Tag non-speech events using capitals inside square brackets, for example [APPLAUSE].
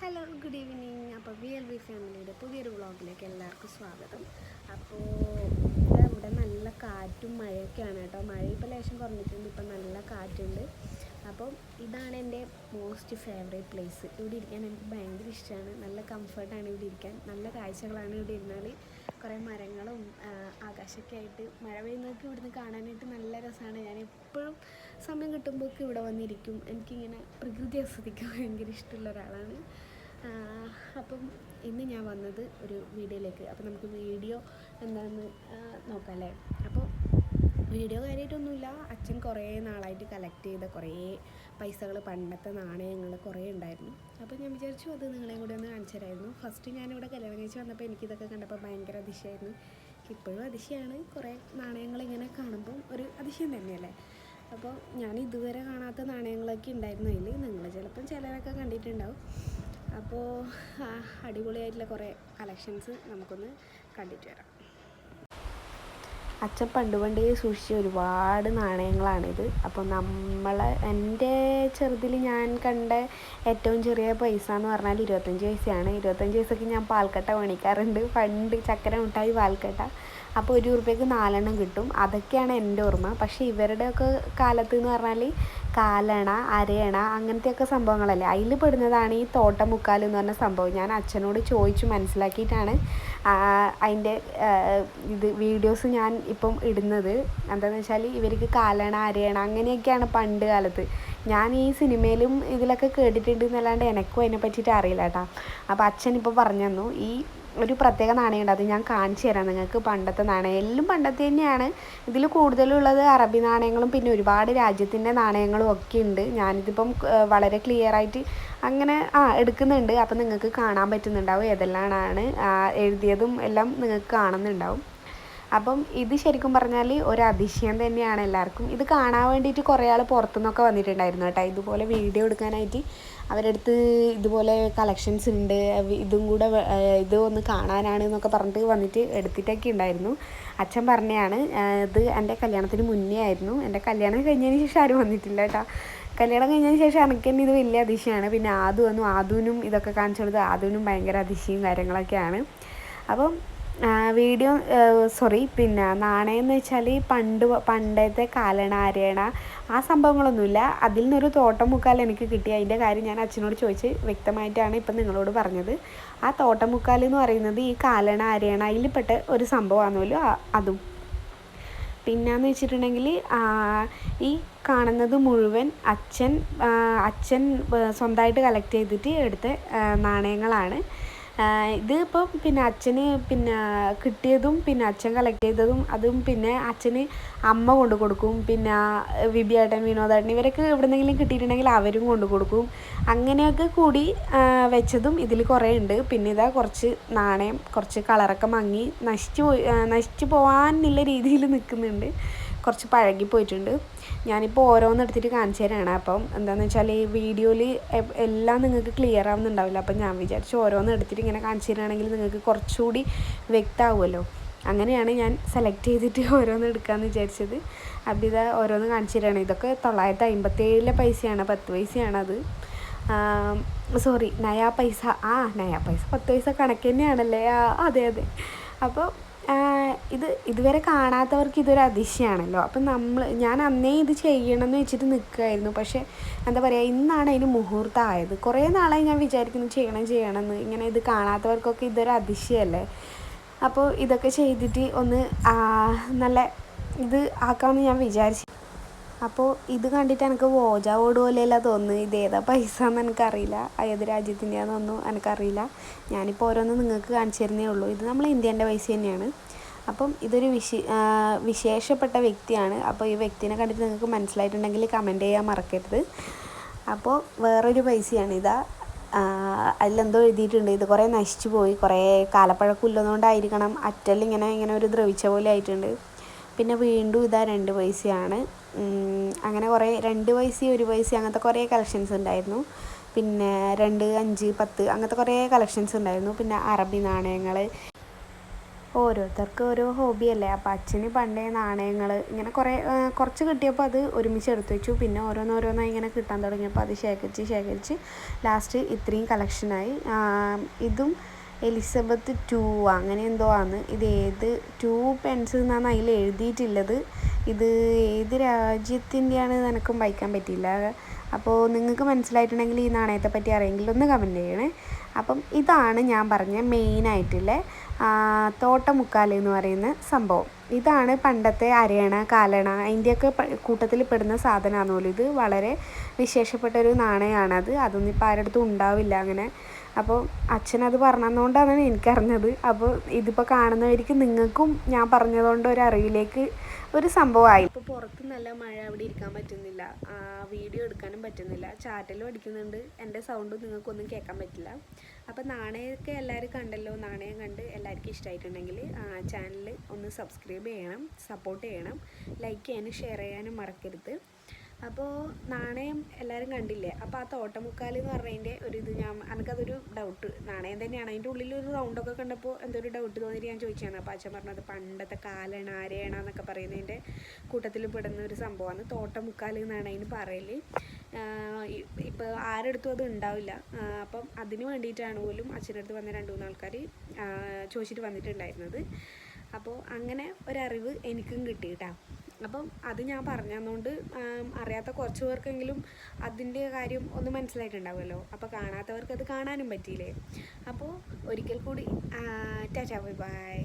Hello good evening അപ്പോൾ V L V ഫാമിലിയുടെ പുതിയൊരു വ്ളോഗിലേക്ക് എല്ലാവർക്കും സ്വാഗതം. അപ്പോൾ ഇവിടെ ഇവിടെ നല്ല കാറ്റും മഴയൊക്കെയാണ് കേട്ടോ. മഴ ഇപ്പോൾ ലേശം കുറഞ്ഞിട്ടുണ്ട്. ഇപ്പം നല്ല കാറ്റുണ്ട്. അപ്പം ഇതാണ് എന്റെ മോസ്റ്റ് ഫേവറേറ്റ് പ്ലേസ് ഇവിടെ ഇരിക്കാൻ എനിക്ക് ഭയങ്കര ഇഷ്ടമാണ് നല്ല കംഫർട്ടാണ് ഇവിടെ ഇരിക്കാൻ. നല്ല കാഴ്ചകളാണ് ഇവിടെ ഇരുന്നാൽ കുറേ മരങ്ങളും ആകാശമൊക്കെ ആയിട്ട് മഴ പെയ്യുന്നതൊക്കെ ഇവിടുന്ന് കാണാനായിട്ട് നല്ല രസമാണ്. ഞാൻ എപ്പോഴും സമയം കിട്ടുമ്പോഴൊക്കെ ഇവിടെ വന്നിരിക്കും. എനിക്കിങ്ങനെ പ്രകൃതി ആസ്വദിക്കാൻ ഭയങ്കര ഇഷ്ടമുള്ള ഒരാളാണ്. അപ്പം ഇന്ന് ഞാൻ വന്നത് ഒരു വീഡിയോയിലേക്ക്. അപ്പം നമുക്ക് വീഡിയോ എന്താണെന്ന് നോക്കാം അല്ലേ? വീഡിയോ കാര്യമായിട്ടൊന്നുമില്ല അച്ഛൻ കുറേ നാളായിട്ട് കളക്ട് ചെയ്ത കുറേ പൈസകൾ പണ്ടത്തെ നാണയങ്ങൾ കുറേ ഉണ്ടായിരുന്നു. അപ്പോൾ ഞാൻ വിചാരിച്ചു അത് നിങ്ങളെയും കൂടി ഒന്ന് കാണിച്ചു തരായിരുന്നു. ഫസ്റ്റ് ഞാനിവിടെ കല്യാണം കഴിച്ച് വന്നപ്പോൾ എനിക്കിതൊക്കെ കണ്ടപ്പോൾ ഭയങ്കര അതിശയമായിരുന്നു ഇപ്പോഴും അതിശയമാണ് കുറേ നാണയങ്ങൾ ഇങ്ങനെ കാണുമ്പോൾ ഒരു അതിശയം തന്നെയല്ലേ? അപ്പോൾ ഞാൻ ഇതുവരെ കാണാത്ത നാണയങ്ങളൊക്കെ ഉണ്ടായിരുന്നു. അതിൽ നിങ്ങൾ ചിലപ്പം ചിലരൊക്കെ കണ്ടിട്ടുണ്ടാവും. അപ്പോൾ അടിപൊളിയായിട്ടുള്ള കുറേ കളക്ഷൻസ് നമുക്കൊന്ന് കണ്ടിട്ട് വരാം. അച്ഛൻ പണ്ട് പണ്ടേ സൂക്ഷിച്ച ഒരുപാട് നാണയങ്ങളാണിത്. അപ്പോൾ നമ്മൾ എന്റെ ചെറുതിൽ ഞാൻ കണ്ട ഏറ്റവും ചെറിയ പൈസ എന്ന് പറഞ്ഞാൽ ഇരുപത്തഞ്ച് പൈസയാണ്. ഇരുപത്തഞ്ച് പൈസക്ക് ഞാൻ പാൽക്കട്ട മേടിക്കാറുണ്ട് പണ്ട് ചക്കര മിഠായി പാൽക്കട്ട. അപ്പോൾ ഒരു രൂപയ്ക്ക് നാലെണ്ണം കിട്ടും. അതൊക്കെയാണ് എന്റെ ഓർമ്മ. പക്ഷേ ഇവരുടെയൊക്കെ കാലത്ത് എന്ന് പറഞ്ഞാൽ കാലണ അരയണ അങ്ങനത്തെയൊക്കെ സംഭവങ്ങളല്ലേ. അതിൽ പെടുന്നതാണ് ഈ തോട്ടമുക്കാൽ എന്ന് പറഞ്ഞ സംഭവം. ഞാൻ അച്ഛനോട് ചോദിച്ചു മനസ്സിലാക്കിയിട്ടാണ് അതിന്റെ ഇത് വീഡിയോസ് ഞാൻ ഇപ്പം ഇടുന്നത്. എന്താണെന്ന് വെച്ചാൽ ഇവർക്ക് കാലണ അരയണ അങ്ങനെയൊക്കെയാണ് പണ്ട് കാലത്ത്. ഞാൻ ഈ സിനിമയിലും ഇതിലൊക്കെ കേട്ടിട്ടുണ്ട് എന്നല്ലാണ്ട് എനിക്കും അതിനെ പറ്റിയിട്ട് അറിയില്ല കേട്ടോ. അപ്പോൾ അച്ഛൻ ഇപ്പോൾ പറഞ്ഞു തന്നു ഈ ഒരു പ്രത്യേക നാണയമുണ്ട് അത് ഞാൻ കാണിച്ചു തരാം നിങ്ങൾക്ക്. പണ്ടത്തെ നാണയം. എല്ലാം പണ്ടത്തെ തന്നെയാണ്. ഇതിൽ കൂടുതലുള്ളത് അറബി നാണയങ്ങളും പിന്നെ ഒരുപാട് രാജ്യത്തിന്റെ നാണയങ്ങളും ഒക്കെ ഉണ്ട്. ഞാനിതിപ്പം വളരെ ക്ലിയർ ആയിട്ട് അങ്ങനെ ആ എടുക്കുന്നുണ്ട്. അപ്പം നിങ്ങൾക്ക് കാണാൻ പറ്റുന്നുണ്ടാവും. ഏതെല്ലാമാണ് എഴുതിയതും എല്ലാം നിങ്ങൾക്ക് കാണുന്നുണ്ടാവും. അപ്പം ഇത് ശരിക്കും പറഞ്ഞാൽ ഒരു അതിശയം തന്നെയാണ് എല്ലാവർക്കും. ഇത് കാണാൻ വേണ്ടിയിട്ട് കുറേ ആൾ പുറത്തുനിന്നൊക്കെ വന്നിട്ടുണ്ടായിരുന്നു കേട്ടോ. ഇതുപോലെ വീഡിയോ എടുക്കാനായിട്ട് അവരുടെ അടുത്ത് ഇതുപോലെ കളക്ഷൻസ് ഉണ്ട്. ഇതും കൂടെ ഇത് ഒന്ന് കാണാനാണ് എന്നൊക്കെ പറഞ്ഞിട്ട് വന്നിട്ട് എടുത്തിട്ടൊക്കെ ഉണ്ടായിരുന്നു. അച്ഛൻ പറഞ്ഞതാണ് ഇത് എന്റെ കല്യാണത്തിന് മുന്നേ ആയിരുന്നു. എന്റെ കല്യാണം കഴിഞ്ഞതിന് ശേഷം ആരും വന്നിട്ടില്ല കേട്ടോ. കല്യാണം കഴിഞ്ഞതിന് ശേഷം എനിക്ക് തന്നെ ഇത് വലിയ അതിശയമാണ്. പിന്നെ ആദു വന്നു. ആദുവിനും ഇതൊക്കെ കാണിച്ചു കൊടുത്ത് ആദുവിനും ഭയങ്കര അതിശയും കാര്യങ്ങളൊക്കെയാണ്. അപ്പം വീഡിയോ സോറി പിന്നെ നാണയം എന്ന് വെച്ചാൽ പണ്ട് പണ്ടത്തെ കാലണ അരയണ ആ സംഭവങ്ങളൊന്നുമില്ല. അതിൽ നിന്നൊരു തോട്ടം മുക്കാൽ എനിക്ക് കിട്ടി. അതിന്റെ കാര്യം ഞാൻ അച്ഛനോട് ചോദിച്ച് വ്യക്തമായിട്ടാണ് ഇപ്പം നിങ്ങളോട് പറഞ്ഞത്. ആ തോട്ടം മുക്കാൽ എന്ന് പറയുന്നത് ഈ കാലണ അരയണ അതിൽപ്പെട്ട ഒരു സംഭവമാണല്ലോ അതും. പിന്നെന്ന് വെച്ചിട്ടുണ്ടെങ്കിൽ ഈ കാണുന്നത് മുഴുവൻ അച്ഛൻ അച്ഛൻ സ്വന്തമായിട്ട് കളക്ട് ചെയ്തിട്ട് എടുത്ത നാണയങ്ങളാണ്. ഇത് ഇപ്പം പിന്നെ അച്ഛന് പിന്നെ കിട്ടിയതും പിന്നെ അച്ഛൻ കളക്ട് ചെയ്തതും അതും പിന്നെ അച്ഛന് അമ്മ കൊണ്ട് കൊടുക്കും. പിന്നെ വിബിയേട്ടൻ വിനോദേട്ടൻ ഇവരൊക്കെ എവിടെന്നെങ്കിലും കിട്ടിയിട്ടുണ്ടെങ്കിൽ അവരും കൊണ്ട് കൊടുക്കും. അങ്ങനെയൊക്കെ കൂടി വെച്ചതും ഇതിൽ കുറേ ഉണ്ട്. പിന്നെ ഇതാ കുറച്ച് നാണയം കുറച്ച് കളറൊക്കെ മങ്ങി നശിച്ചു പോയി നശിച്ചു നശിച്ചു പോകാനുള്ള രീതിയിൽ നിൽക്കുന്നുണ്ട് കുറച്ച് പഴകി പോയിട്ടുണ്ട് ഞാനിപ്പോൾ ഓരോന്ന് എടുത്തിട്ട് കാണിച്ചു തരാണ് അപ്പം എന്താണെന്ന് വെച്ചാൽ ഈ വീഡിയോയിൽ എല്ലാം നിങ്ങൾക്ക് ക്ലിയർ ആവുന്നുണ്ടാവില്ല. അപ്പം ഞാൻ വിചാരിച്ചു ഓരോന്ന് എടുത്തിട്ട് ഇങ്ങനെ കാണിച്ചു തരാണെങ്കിൽ നിങ്ങൾക്ക് കുറച്ചുകൂടി വ്യക്തമാവുമല്ലോ അങ്ങനെയാണ് ഞാൻ സെലക്ട് ചെയ്തിട്ട് [LAUGHS] ഓരോന്ന് എടുക്കാമെന്ന് വിചാരിച്ചത്. അപ്പം ഇത് ഓരോന്ന് കാണിച്ചു തരാണ്. ഇതൊക്കെ തൊള്ളായിരത്തി അമ്പത്തേഴിലെ പൈസയാണ്. പത്ത് പൈസയാണത് സോറി നയാ പൈസ. ആ നയാ പൈസ പത്ത് പൈസ കണക്ക് തന്നെയാണല്ലേ? ആ അതെ അതെ. അപ്പോൾ ഇത് ഇതുവരെ കാണാത്തവർക്ക് ഇതൊരു അതിശയമാണല്ലോ അപ്പം നമ്മൾ ഞാൻ അന്നേ ഇത് ചെയ്യണമെന്ന് വെച്ചിട്ട് നിൽക്കുമായിരുന്നു പക്ഷേ എന്താ പറയുക ഇന്നാണ് അതിന് മുഹൂർത്തം ആയത് കുറേ നാളായി ഞാൻ വിചാരിക്കുന്നു ചെയ്യണം ചെയ്യണമെന്ന്. ഇങ്ങനെ ഇത് കാണാത്തവർക്കൊക്കെ ഇതൊരു അതിശയമല്ലേ? അപ്പോൾ ഇതൊക്കെ ചെയ്തിട്ട് ഒന്ന് നല്ല ഇത് ആക്കാമെന്ന് ഞാൻ വിചാരിച്ചു. അപ്പോൾ ഇത് കണ്ടിട്ട് എനിക്ക് വോജ ഓട് പോലെയല്ല തോന്നുന്നു ഇത് ഏതാ പൈസ എന്ന് എനിക്കറിയില്ല. ഏത് രാജ്യത്തിന്റെയാണെന്നൊന്നും എനിക്കറിയില്ല. ഞാനിപ്പോൾ ഓരോന്ന് നിങ്ങൾക്ക് കാണിച്ചു തരുന്നേ ഉള്ളൂ. ഇത് നമ്മൾ ഇന്ത്യന്റെ പൈസ തന്നെയാണ്. അപ്പം ഇതൊരു വിശി വിശേഷപ്പെട്ട വ്യക്തിയാണ്. അപ്പോൾ ഈ വ്യക്തിനെ കണ്ടിട്ട് നിങ്ങൾക്ക് മനസ്സിലായിട്ടുണ്ടെങ്കിൽ കമന്റ് ചെയ്യാൻ മറക്കരുത്. അപ്പോൾ വേറൊരു പൈസയാണ്. ഇതാ അതിലെന്തോ എഴുതിയിട്ടുണ്ട്. ഇത് കുറേ നശിച്ചു പോയി. കുറേ കാലപ്പഴക്കമില്ലെന്നുകൊണ്ടായിരിക്കണം അറ്റലിങ്ങനെ ഇങ്ങനെ ഒരു ദ്രവിച്ച പോലെ ആയിട്ടുണ്ട്. പിന്നെ വീണ്ടും ഇതാ രണ്ട് പൈസയാണ്. അങ്ങനെ കുറേ രണ്ട് പൈസ ഒരു പൈസ അങ്ങനത്തെ കുറേ കളക്ഷൻസ് ഉണ്ടായിരുന്നു. പിന്നെ രണ്ട് അഞ്ച് പത്ത് അങ്ങനത്തെ കുറേ കളക്ഷൻസ് ഉണ്ടായിരുന്നു. പിന്നെ അറബി നാണയങ്ങൾ ഓരോരുത്തർക്ക് ഓരോ ഹോബിയല്ലേ അപ്പോൾ അച്ഛന് പണ്ടേ നാണയങ്ങൾ ഇങ്ങനെ കുറേ കുറച്ച് കിട്ടിയപ്പോൾ അത് ഒരുമിച്ച് എടുത്തു വെച്ചു. പിന്നെ ഓരോന്നോരോന്നായി ഇങ്ങനെ കിട്ടാൻ തുടങ്ങിയപ്പോൾ അത് ശേഖരിച്ച് ശേഖരിച്ച് ലാസ്റ്റ് ഇത്രയും കളക്ഷനായി ഇതും എലിസബത്ത് ടു അങ്ങനെ എന്തോ ആണ്. ഇത് ഏത് ടു പെൻസിൽ എന്നാണ് അതിൽ എഴുതിയിട്ടുള്ളത്. ഇത് ഏത് രാജ്യത്തിന്റെയാണ് നിനക്കും വായിക്കാൻ പറ്റിയില്ല. അപ്പോൾ നിങ്ങൾക്ക് മനസ്സിലായിട്ടുണ്ടെങ്കിൽ ഈ നാണയത്തെ പറ്റി അറിയെങ്കിൽ ഒന്ന് കമന്റ് ചെയ്യണേ. അപ്പം ഇതാണ് ഞാൻ പറഞ്ഞ മെയിനായിട്ടുള്ള തോട്ടമുക്കാൽ എന്ന് പറയുന്ന സംഭവം. ഇതാണ് പണ്ടത്തെ അരയണ കാലണ അതിന്റെയൊക്കെ കൂട്ടത്തിൽ പെടുന്ന സാധനമാണ് പോലും. ഇത് വളരെ വിശേഷപ്പെട്ട ഒരു നാണയമാണത് അതൊന്നും ഇപ്പോൾ ആരുടെ അടുത്തും ഉണ്ടാവില്ല അങ്ങനെ. അപ്പോൾ അച്ഛനത് പറഞ്ഞതുകൊണ്ടാണ് എനിക്കറിഞ്ഞത്. അപ്പോൾ ഇതിപ്പോൾ കാണുന്നവർക്ക് നിങ്ങൾക്കും ഞാൻ പറഞ്ഞതുകൊണ്ട് ഒരു അറിവിലേക്ക് ഒരു സംഭവമായി. ഇപ്പോൾ പുറത്ത് നല്ല മഴ അവിടെ ഇരിക്കാൻ പറ്റുന്നില്ല. വീഡിയോ എടുക്കാനും പറ്റുന്നില്ല. ചാറ്റലും അടിക്കുന്നുണ്ട്. എന്റെ സൗണ്ടും നിങ്ങൾക്കൊന്നും കേൾക്കാൻ പറ്റില്ല. അപ്പോൾ നാണയമൊക്കെ എല്ലാവരും കണ്ടല്ലോ. നാണയം കണ്ട് എല്ലാവർക്കും ഇഷ്ടമായിട്ടുണ്ടെങ്കിൽ ചാനൽ ഒന്ന് സബ്സ്ക്രൈബ് ചെയ്യണം സപ്പോർട്ട് ചെയ്യണം. ലൈക്ക് ചെയ്യാനും ഷെയർ ചെയ്യാനും മറക്കരുത്. അപ്പോൾ നാണയം എല്ലാവരും കണ്ടില്ലേ? അപ്പോൾ ആ തോട്ടമുക്കാൽ എന്ന് പറഞ്ഞതിന്റെ ഒരു ഇത് ഞാൻ എനിക്കതൊരു ഡൗട്ട് നാണയം തന്നെയാണ്. അതിന്റെ ഉള്ളിൽ ഒരു റൗണ്ടൊക്കെ കണ്ടപ്പോൾ എന്തോ ഒരു ഡൗട്ട് തോന്നിയിട്ട് ഞാൻ ചോദിച്ചാണ് അപ്പോൾ അച്ഛൻ പറഞ്ഞത് പണ്ടത്തെ കാലണ ആരയണ എന്നൊക്കെ പറയുന്നതിന്റെ കൂട്ടത്തിൽ പെടുന്ന ഒരു സംഭവമാണ്. തോട്ടമുക്കാൽ എന്നാണ് അതിന് പറയൽ ഇപ്പോൾ ആരെടുത്തും അത് ഉണ്ടാവില്ല. അപ്പം അതിന് വേണ്ടിയിട്ടാണ് പോലും അച്ഛനടുത്ത് വന്ന രണ്ട് മൂന്ന് ആൾക്കാർ ചോദിച്ചിട്ട് വന്നിട്ടുണ്ടായിരുന്നത്. അപ്പോൾ അങ്ങനെ ഒരറിവ് എനിക്കും കിട്ടി കേട്ടോ. അപ്പം അത് ഞാൻ പറഞ്ഞതുകൊണ്ട് അറിയാത്ത കുറച്ച് പേർക്കെങ്കിലും അതിന്റെ കാര്യം ഒന്ന് മനസ്സിലായിട്ടുണ്ടാവുമല്ലോ. അപ്പോൾ കാണാത്തവർക്ക് അത് കാണാനും പറ്റിയില്ലേ? അപ്പോൾ ഒരിക്കൽ കൂടി ടാറ്റാ ബൈ ബൈ.